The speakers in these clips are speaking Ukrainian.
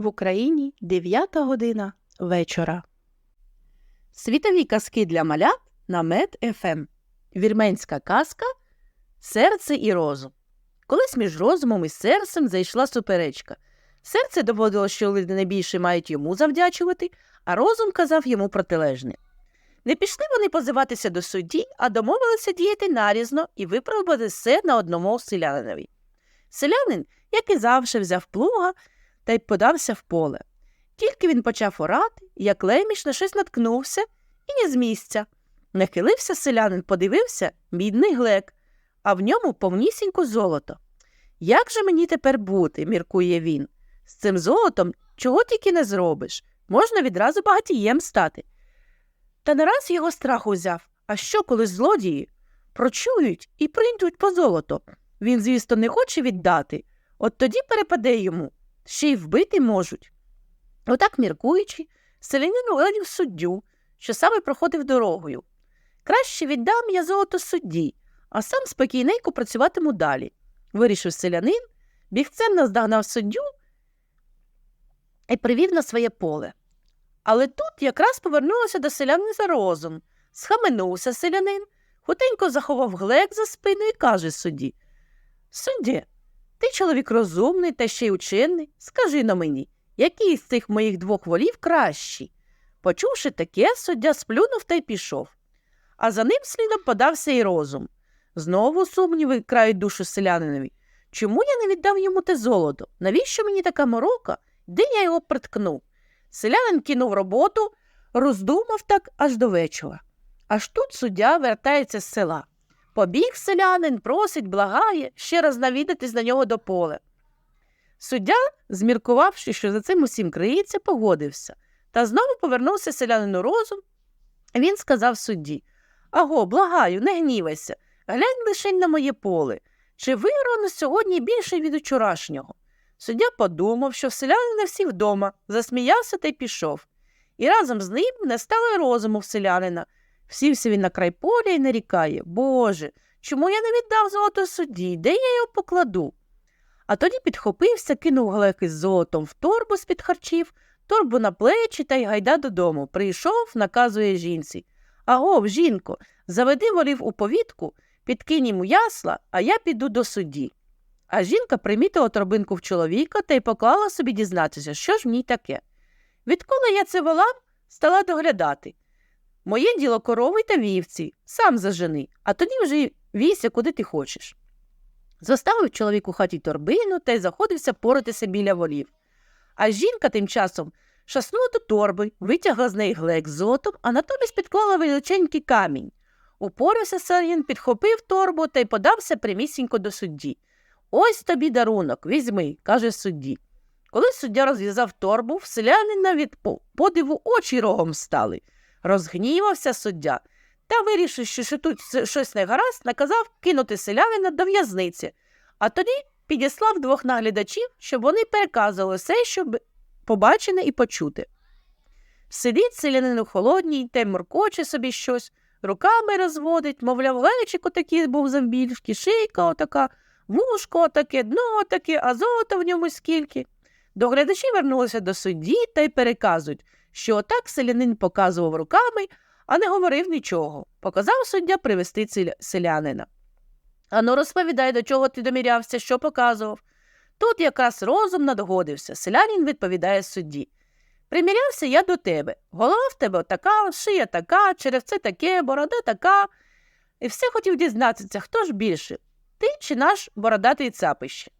В Україні 9 година вечора. Світові казки для малят на Мед ФМ. Вірменська казка Серце і розум. Колись між розумом і серцем зайшла суперечка. Серце доводило, що люди найбільше мають йому завдячувати, а розум казав йому протилежне. Не пішли вони позиватися до судді, а домовилися діяти нарізно і випробувати все на одному селянинові. Селянин, як і завжди, взяв плуга та й подався в поле. Тільки він почав орати, як леміш на щось наткнувся і не з місця. Нахилився селянин, подивився мідний глек, а в ньому повнісінько золото. Як же мені тепер бути, міркує він. З цим золотом чого тільки не зробиш, можна відразу багатієм стати. Та нараз його страх узяв, а що, коли злодії прочують і прийдуть по золото. Він, звісно, не хоче віддати, от тоді перепаде йому, ще й вбити можуть. Отак, міркуючи, селянин угледів суддю, що саме проходив дорогою. Краще віддам я золото судді, а сам спокійненько працюватиму далі. Вирішив селянин, бігцем наздогнав суддю і привів на своє поле. Але тут якраз повернулося до селянина за розум. Схаменувся селянин, хутенько заховав глек за спину і каже судді Судді, ти чоловік розумний та ще й учений. Скажи на мені, який з цих моїх двох волів кращий? Почувши таке, суддя сплюнув та й пішов. А за ним слідом подався й розум. Знову сумніви крають душу селянинові. Чому я не віддав йому те золото? Навіщо мені така морока? Де я його приткнув? Селянин кинув роботу, роздумав так аж до вечора. Аж тут суддя вертається з села. Побіг селянин, просить, благає, ще раз навідатись на нього до поля. Суддя, зміркувавши, що за цим усім криється, погодився. Та знову повернувся селянину розум. Він сказав судді Аго, благаю, не гнівайся, глянь лише на моє поле. Чи виграно сьогодні більше від учорашнього? Суддя подумав, що селянина всі вдома, засміявся та й пішов. І разом з ним не стало розуму в селянина. Сівся він на край поля і нарікає Боже, чому я не віддав золото судді? Де я його покладу? А тоді підхопився, кинув глеки з золотом в торбу з під харчів, торбу на плечі та й гайда додому. Прийшов, наказує жінці. Агов, жінко, заведи волів у повітку, підкинь йому ясла, а я піду до судді. А жінка примітила торбинку в чоловіка та й поклала собі дізнатися, що ж в таке. Відколи я це волав, стала доглядати. Моє діло корови та вівці, сам зажени, а тоді вже війся, куди ти хочеш. Заставив чоловік у хаті торбину та й заходився поратися біля волів. А жінка тим часом шаснула до торби, витягла з неї глек з золотом, а натомість підклала величенький камінь. Упорався Сарін, підхопив торбу та й подався прямісінько до судді. Ось тобі дарунок, візьми, каже судді. Коли суддя розв'язав торбу, в селянина від подиву очі рогом стали. Розгнівався суддя та, вирішив, що тут щось не гаразд, наказав кинути селянина до в'язниці, а тоді підіслав двох наглядачів, щоб вони переказували все, щоб побачене і почути. Сидить селянин у холодній та й моркоче собі щось, руками розводить, мовляв, лечик отакий був завбільшки, шийка отака, вушко отаке, дно отаке, а золота в ньому скільки. Доглядачі вернулися до судді та й переказують, що отак селянин показував руками, а не говорив нічого. Показав суддя привести селянина. Ану, розповідай, до чого ти домірявся, що показував. Тут якраз розум надогодився. Селянин відповідає судді. Примірявся я до тебе. Голова в тебе така, шия така, черевце таке, борода така. І все хотів дізнатися, хто ж більше, ти чи наш бородатий цапище.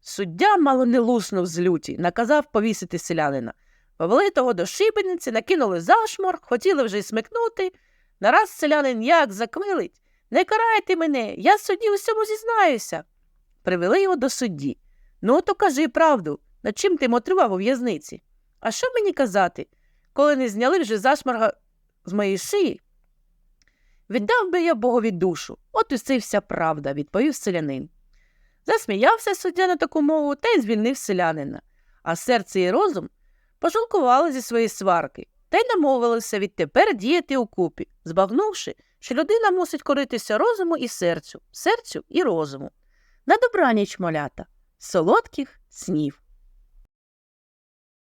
Суддя мало не луснув з люті, наказав повісити селянина. Повели того до шибениці, накинули зашмор, хотіли вже й смикнути. Нараз селянин як заквилить. Не карайте мене, я судді усьому зізнаюся. Привели його до судді. Ну, то кажи правду, над чим ти мотрував у в'язниці? А що мені казати, коли не зняли вже зашморга з моєї шиї? Віддав би я богові душу, от і вся правда, відповів селянин. Засміявся суддя на таку мову та й звільнив селянина, а серце і розум пожалкували зі своєї сварки та й намовилися відтепер діяти укупі, збагнувши, що людина мусить коритися розуму і серцю, серцю і розуму. На добраніч, малята, солодких снів.